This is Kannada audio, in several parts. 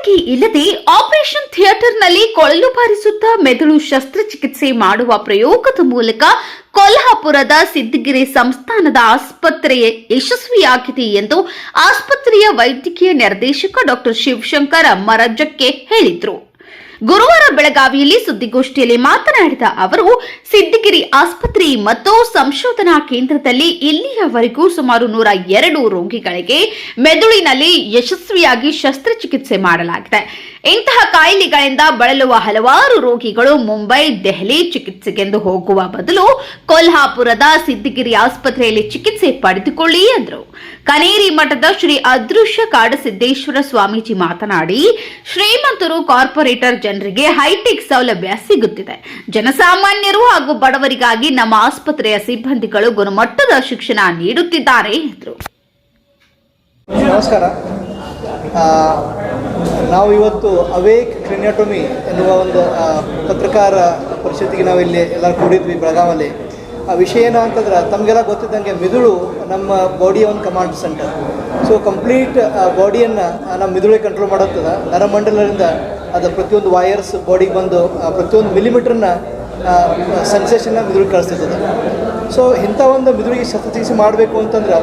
ನಾಲಿಗೆ ಇಲ್ಲದೆ ಆಪರೇಷನ್ ಥಿಯೇಟರ್ನಲ್ಲಿ ಕೊಳಲು ಬಾರಿಸುತ್ತಾ ಮೆದುಳು ಶಸ್ತ್ರಚಿಕಿತ್ಸೆ ಮಾಡುವ ಪ್ರಯೋಗದ ಮೂಲಕ ಕೊಲ್ಹಾಪುರದ ಸಿದ್ದಗಿರಿ ಸಂಸ್ಥಾನದ ಆಸ್ಪತ್ರೆ ಯಶಸ್ವಿಯಾಗಿದೆ ಎಂದು ಆಸ್ಪತ್ರೆಯ ವೈದ್ಯಕೀಯ ನಿರ್ದೇಶಕ ಡಾಕ್ಟರ್ ಶಿವಶಂಕರ ಮರಜಕ್ಕೆ ಹೇಳಿದರು. ಗುರುವಾರ ಬೆಳಗಾವಿಯಲ್ಲಿ ಸುದ್ದಿಗೋಷ್ಠಿಯಲ್ಲಿ ಮಾತನಾಡಿದ ಅವರು ಸಿದ್ದಗಿರಿ ಆಸ್ಪತ್ರೆ ಮತ್ತು ಸಂಶೋಧನಾ ಕೇಂದ್ರದಲ್ಲಿ ಇಲ್ಲಿಯವರೆಗೂ ಸುಮಾರು ನೂರ ಎರಡು ರೋಗಿಗಳಿಗೆ ಮೆದುಳಿನಲ್ಲಿ ಯಶಸ್ವಿಯಾಗಿ ಶಸ್ತ್ರಚಿಕಿತ್ಸೆ ಮಾಡಲಾಗಿದೆ. ಇಂತಹ ಕಾಯಿಲೆಗಳಿಂದ ಬಳಲುವ ಹಲವಾರು ರೋಗಿಗಳು ಮುಂಬೈ, ದೆಹಲಿ ಚಿಕಿತ್ಸೆಗೆಂದು ಹೋಗುವ ಬದಲು ಕೊಲ್ಹಾಪುರದ ಸಿದ್ದಗಿರಿ ಆಸ್ಪತ್ರೆಯಲ್ಲಿ ಚಿಕಿತ್ಸೆ ಪಡೆದುಕೊಳ್ಳಿ ಎಂದರು. ಕನೇರಿ ಮಠದ ಶ್ರೀ ಅದೃಶ್ಯ ಕಾಡಸಿದ್ದೇಶ್ವರ ಸ್ವಾಮೀಜಿ ಮಾತನಾಡಿ, ಶ್ರೀಮಂತರು ಕಾರ್ಪೊರೇಟರ್ ಜನರಿಗೆ ಹೈಟೆಕ್ ಸೌಲಭ್ಯ ಸಿಗುತ್ತಿದೆ. ಜನಸಾಮಾನ್ಯರು ಹಾಗೂ ಬಡವರಿಗಾಗಿ ನಮ್ಮ ಆಸ್ಪತ್ರೆಯ ಸಿಬ್ಬಂದಿಗಳು ಗುಣಮಟ್ಟದ ಶಿಕ್ಷಣ ನೀಡುತ್ತಿದ್ದಾರೆ ಎಂದರು. ನಾವು ಇವತ್ತು ಅವೇಕ್ ಕ್ರಿನಿಯಾಟೊಮಿ ಎನ್ನುವ ಒಂದು ಪತ್ರಕಾರ ಪರಿಷತ್ತಿಗೆ ನಾವಿಲ್ಲಿ ಎಲ್ಲರೂ ಕೂಡಿದ್ವಿ ಬೆಳಗಾವಲ್ಲಿ. ಆ ವಿಷಯ ಏನು ಅಂತಂದ್ರೆ, ತಮಗೆಲ್ಲ ಗೊತ್ತಿದ್ದಂಗೆ ಮಿದುಳು ನಮ್ಮ ಬಾಡಿಯ ಒಂದು ಕಮಾಂಡ್ ಸೆಂಟರ್ ಸೊ ಕಂಪ್ಲೀಟ್ ಬಾಡಿಯನ್ನು ನಮ್ಮ ಮಿದುಳಿಗೆ ಕಂಟ್ರೋಲ್ ಮಾಡುತ್ತದೆ ನರಮಂಡಲದಿಂದ ಅದು ಪ್ರತಿಯೊಂದು ವೈರ್ಸ್ ಬಾಡಿಗೆ ಬಂದು ಪ್ರತಿಯೊಂದು ಮಿಲಿಮೀಟ್ರನ್ನ ಸೆನ್ಸೇಷನ್ನ ಮಿದುಳಿಗೆ ಕಳಿಸ್ತಿರ್ತದೆ. ಸೊ ಇಂಥ ಒಂದು ಮಿದುಳಿಗೆ ಶಸ್ತ್ರಚಿಕಿತ್ಸೆ ಮಾಡಬೇಕು ಅಂತಂದ್ರೆ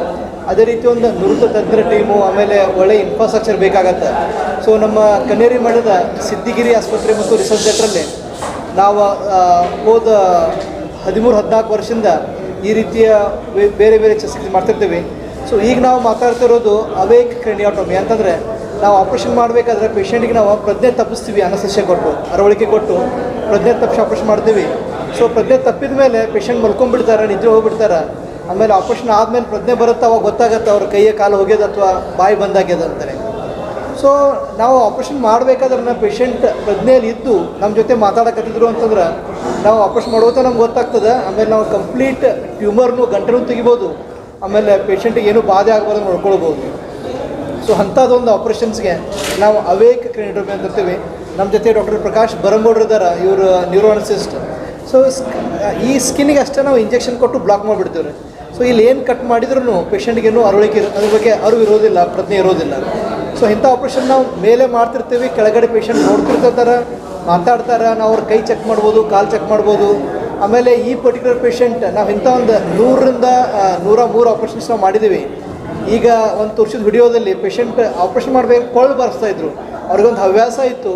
ಅದೇ ರೀತಿ ಒಂದು ನುರಿತ ತಜ್ಞರ ಟೀಮು, ಆಮೇಲೆ ಒಳ್ಳೆ ಇನ್ಫ್ರಾಸ್ಟ್ರಕ್ಚರ್ ಬೇಕಾಗತ್ತೆ. ಸೊ ನಮ್ಮ ಕನ್ನೇರಿ ಮಠದ ಸಿದ್ದಿಗಿರಿ ಆಸ್ಪತ್ರೆ ಮತ್ತು ರಿಸರ್ಚ್ ಸೆಂಟ್ರಲ್ಲಿ ನಾವು ಹೋದ ಹದಿಮೂರು, ಹದಿನಾಲ್ಕು ವರ್ಷದಿಂದ ಈ ರೀತಿಯ ಬೇರೆ ಬೇರೆ ಚಿಕಿತ್ಸೆ ಮಾಡ್ತಿರ್ತೀವಿ. ಸೊ ಈಗ ನಾವು ಮಾತಾಡ್ತಿರೋದು ಅವೇಕ್ ಕ್ರೆನಿಯಾಟೊಮಿ ಅಂತಂದರೆ ನಾವು ಆಪ್ರೇಷನ್ ಮಾಡಬೇಕಾದ್ರೆ ಪೇಷಂಟಿಗೆ ನಾವು ಪ್ರಜ್ಞೆ ತಪ್ಪಿಸ್ತೀವಿ ಅನಸಸ್ಯ ಕೊಟ್ಟು, ಅರವಳಿಕೆ ಕೊಟ್ಟು, ಪ್ರಜ್ಞೆ ತಪ್ಪಿಸಿ ಆಪ್ರೇಷನ್ ಮಾಡ್ತೀವಿ. ಸೊ ಪ್ರಜ್ಞೆ ತಪ್ಪಿದ ಮೇಲೆ ಪೇಷಂಟ್ ಮಲ್ಕೊಂಡ್ಬಿಡ್ತಾರೆ, ನಿದ್ರೆ ಹೋಗ್ಬಿಡ್ತಾರೆ. ಆಮೇಲೆ ಆಪರೇಷನ್ ಆದಮೇಲೆ ಪ್ರಜ್ಞೆ ಬರುತ್ತೆ ಅವಾಗ ಗೊತ್ತಾಗುತ್ತೆ ಅವ್ರ ಕೈಯ ಕಾಲು ಹೋಗ್ಯದ ಅಥವಾ ಬಾಯಿ ಬಂದಾಗ್ಯದ ಅಂತಾರೆ ಸೊ ನಾವು ಆಪ್ರೇಷನ್ ಮಾಡಬೇಕಾದ್ರೆ ನಮ್ಮ ಪೇಷಂಟ್ ಪ್ರಜ್ಞೆಯಲ್ಲಿ ಇದ್ದು ನಮ್ಮ ಜೊತೆ ಮಾತಾಡಕತ್ತಿದ್ರು ಅಂತಂದ್ರೆ ನಾವು ಆಪ್ರೇಷನ್ ಮಾಡೋತ ನಮ್ಗೆ ಗೊತ್ತಾಗ್ತದೆ. ಆಮೇಲೆ ನಾವು ಕಂಪ್ಲೀಟ್ ಟ್ಯೂಮರ್ನು ಗಂಟಲು ತೆಗಿಬೋದು. ಆಮೇಲೆ ಪೇಷಂಟಿಗೆ ಏನೂ ಬಾಧೆ ಆಗ್ಬಾರ್ದು ನೋಡ್ಕೊಳ್ಬೋದು. ಸೊ ಅಂಥದ್ದೊಂದು ಆಪ್ರೇಷನ್ಸ್ಗೆ ನಾವು ಅವೇಕ್ ಅಂತ ಇರ್ತೀವಿ. ನಮ್ಮ ಜೊತೆ ಡಾಕ್ಟರ್ ಪ್ರಕಾಶ್ ಬರಂಗೌಡ್ರು ಇದ್ದಾರೆ. ಇವರು ನ್ಯೂರೋನಸಿಸ್ಟ್ ಸೊ ಈ ಸ್ಕಿನ್ನಿಗೆ ಅಷ್ಟೇ ನಾವು ಇಂಜೆಕ್ಷನ್ ಕೊಟ್ಟು ಬ್ಲಾಕ್ ಮಾಡಿಬಿಡ್ತೀವಿ ರೀ ಸೊ ಇಲ್ಲಿ ಏನು ಕಟ್ ಮಾಡಿದ್ರೂ ಪೇಷಂಟ್ಗೇನು ಅರಳಿಕೆ ಅದ್ರ ಬಗ್ಗೆ ಅರಿವು ಇರೋದಿಲ್ಲ, ಪ್ರಜ್ಞೆ ಇರೋದಿಲ್ಲ. ಸೊ ಇಂಥ ಆಪ್ರೇಷನ್ ನಾವು ಮೇಲೆ ಮಾಡ್ತಿರ್ತೀವಿ, ಕೆಳಗಡೆ ಪೇಷಂಟ್ ನೋಡ್ತಿರ್ತಾರೆ, ಮಾತಾಡ್ತಾರೆ, ನಾವು ಅವ್ರ ಕೈ ಚೆಕ್ ಮಾಡ್ಬೋದು, ಕಾಲು ಚೆಕ್ ಮಾಡ್ಬೋದು. ಆಮೇಲೆ ಈ ಪರ್ಟಿಕ್ಯುಲರ್ ಪೇಷಂಟ್ ನಾವು ಇಂಥ ಒಂದು ನೂರರಿಂದ ನೂರ ಮೂರು ಆಪ್ರೇಷನ್ಸ್ ನಾವು ಮಾಡಿದ್ದೀವಿ ಈಗ ಒಂದು ತೋರಿಸಿದ ವಿಡಿಯೋದಲ್ಲಿ ಪೇಷಂಟ್ ಆಪ್ರೇಷನ್ ಮಾಡಬೇಕು ಕೊಳ್ಳು ಬರೆಸ್ತಾ ಇದ್ರು. ಅವ್ರಿಗೊಂದು ಹವ್ಯಾಸ ಇತ್ತು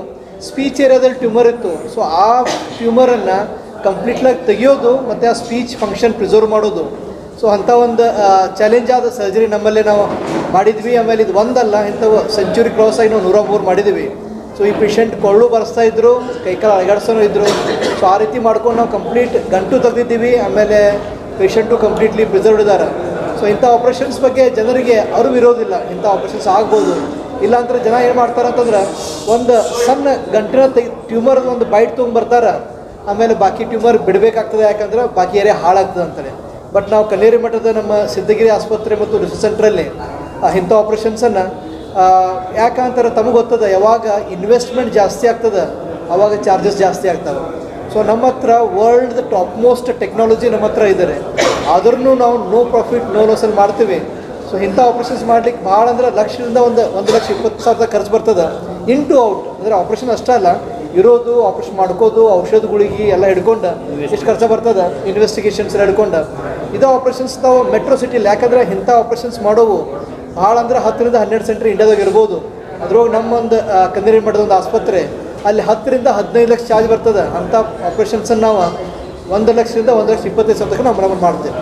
ಸ್ಪೀಚ್ ಏರಿಯಾದಲ್ಲಿ ಟ್ಯೂಮರ್ ಇತ್ತು. ಸೊ ಆ ಟ್ಯೂಮರನ್ನು ಕಂಪ್ಲೀಟ್ಲಾಗಿ ತೆಗಿಯೋದು, ಮತ್ತು ಆ ಸ್ಪೀಚ್ ಫಂಕ್ಷನ್ ಪ್ರಿಸರ್ವ್ ಮಾಡೋದು. ಸೊ ಅಂಥ ಒಂದು ಚಾಲೆಂಜ್ ಆದ ಸರ್ಜರಿ ನಮ್ಮಲ್ಲೇ ನಾವು ಮಾಡಿದ್ವಿ. ಆಮೇಲೆ ಇದು ಒಂದಲ್ಲ, ಇಂಥವು ಸೆಂಚುರಿ ಕ್ರಾಸ್ ಆಗಿ ನಾವು ನೂರ ಮೂರು ಮಾಡಿದ್ವಿ ಸೊ ಈ ಪೇಷಂಟ್ ಕೊಳ್ಳು ಬರೆಸ್ತಾ ಇದ್ರು ಕೈಕಾಲು ಅಳಗಾಡ್ಸೋನು ಇದ್ರು. ಸೊ ಆ ರೀತಿ ಮಾಡ್ಕೊಂಡು ನಾವು ಕಂಪ್ಲೀಟ್ ಗಂಟು ತೆಗೆದಿದ್ದೀವಿ. ಆಮೇಲೆ ಪೇಷಂಟು ಕಂಪ್ಲೀಟ್ಲಿ ಪ್ರಿಸರ್ವ್ಡ್ ಇದ್ದಾರೆ. ಸೊ ಇಂಥ ಆಪ್ರೇಷನ್ಸ್ ಬಗ್ಗೆ ಜನರಿಗೆ ಅರಿವು ಇರೋದಿಲ್ಲ. ಇಂಥ ಆಪ್ರೇಷನ್ಸ್ ಆಗ್ಬೋದು. ಇಲ್ಲಾಂದ್ರೆ ಜನ ಏನು ಮಾಡ್ತಾರೆ ಅಂತಂದ್ರೆ, ಒಂದು ಸಣ್ಣ ಗಂಟಿನ ತೆಗಿ ಟ್ಯೂಮರ್ ಒಂದು ಬೈಟ್ ತೊಗೊಂಡ್ಬರ್ತಾರೆ. ಆಮೇಲೆ ಬಾಕಿ ಟ್ಯೂಮರ್ ಬಿಡಬೇಕಾಗ್ತದೆ. ಯಾಕಂದ್ರೆ ಬಾಕಿ ಏರಿಯಾ ಹಾಳಾಗ್ತದೆ ಅಂತಾರೆ. ಬಟ್ ನಾವು ಕಲ್ಲೇರಿ ಮಠದ ನಮ್ಮ ಸಿದ್ಧಗಿರಿ ಆಸ್ಪತ್ರೆ ಮತ್ತು ರಿಸರ್ಚ್ ಸೆಂಟ್ರಲ್ಲಿ ಇಂಥ ಆಪ್ರೇಷನ್ಸನ್ನು ಯಾಕಂತಾರೆ ತಮಗೆ ಗೊತ್ತದ, ಯಾವಾಗ ಇನ್ವೆಸ್ಟ್ಮೆಂಟ್ ಜಾಸ್ತಿ ಆಗ್ತದೆ ಆವಾಗ ಚಾರ್ಜಸ್ ಜಾಸ್ತಿ ಆಗ್ತವೆ. ಸೊ ನಮ್ಮ ಹತ್ರ ವರ್ಲ್ಡ್ ಟಾಪ್ ಮೋಸ್ಟ್ ಟೆಕ್ನಾಲಜಿ ನಮ್ಮ ಹತ್ರ ಇದ್ದಾರೆ ಆದ್ರೂ ನಾವು ನೋ ಪ್ರಾಫಿಟ್ ನೋ ಲಾಸಲ್ಲಿ ಮಾಡ್ತೀವಿ. ಸೊ ಇಂಥ ಆಪ್ರೇಷನ್ಸ್ ಮಾಡ್ಲಿಕ್ಕೆ ಭಾಳ ಅಂದ್ರೆ ಲಕ್ಷದಿಂದ ಒಂದು ಒಂದು ಲಕ್ಷ ಇಪ್ಪತ್ತು ಸಾವಿರದ ಖರ್ಚು ಬರ್ತದೆ. ಇನ್ ಟು ಔಟ್ ಅಂದರೆ ಆಪ್ರೇಷನ್ ಅಷ್ಟೇ ಅಲ್ಲ, ಇರೋದು ಆಪ್ರೇಷನ್ ಮಾಡ್ಕೋದು, ಔಷಧಗಳಿಗೆ ಎಲ್ಲ ಹಿಡ್ಕೊಂಡು, ಎಷ್ಟು ಖರ್ಚು ಬರ್ತದೆ? ಇನ್ವೆಸ್ಟಿಗೇಷನ್ಸ್ ಹಿಡ್ಕೊಂಡು. ಇದು ಆಪ್ರೇಷನ್ಸ್ ನಾವು ಮೆಟ್ರೋ ಸಿಟಿಲಿ ಯಾಕಂದ್ರೆ ಇಂಥ ಆಪ್ರೇಷನ್ಸ್ ಮಾಡೋವು ಭಾಳ ಅಂದ್ರೆ ಹತ್ತರಿಂದ ಹನ್ನೆರಡು ಸೆಂಟ್ರ್ ಇಂಡಿಯಾದಾಗ ಇರ್ಬೋದು. ಅದ್ರೊಳಗೆ ನಮ್ಮೊಂದು ಕಂದರಿ ಮಠದ ಒಂದು ಆಸ್ಪತ್ರೆ, ಅಲ್ಲಿ ಹತ್ತರಿಂದ ಹದಿನೈದು ಲಕ್ಷ ಚಾರ್ಜ್ ಬರ್ತದೆ. ಅಂಥ ಆಪ್ರೇಷನ್ಸನ್ನು ನಾವು ಒಂದು ಲಕ್ಷದಿಂದ ಒಂದು ಲಕ್ಷ ಇಪ್ಪತ್ತೈದು ಸಾವಿರ ತನಕ ನಾವು ಮಾಡ್ತೇವೆ.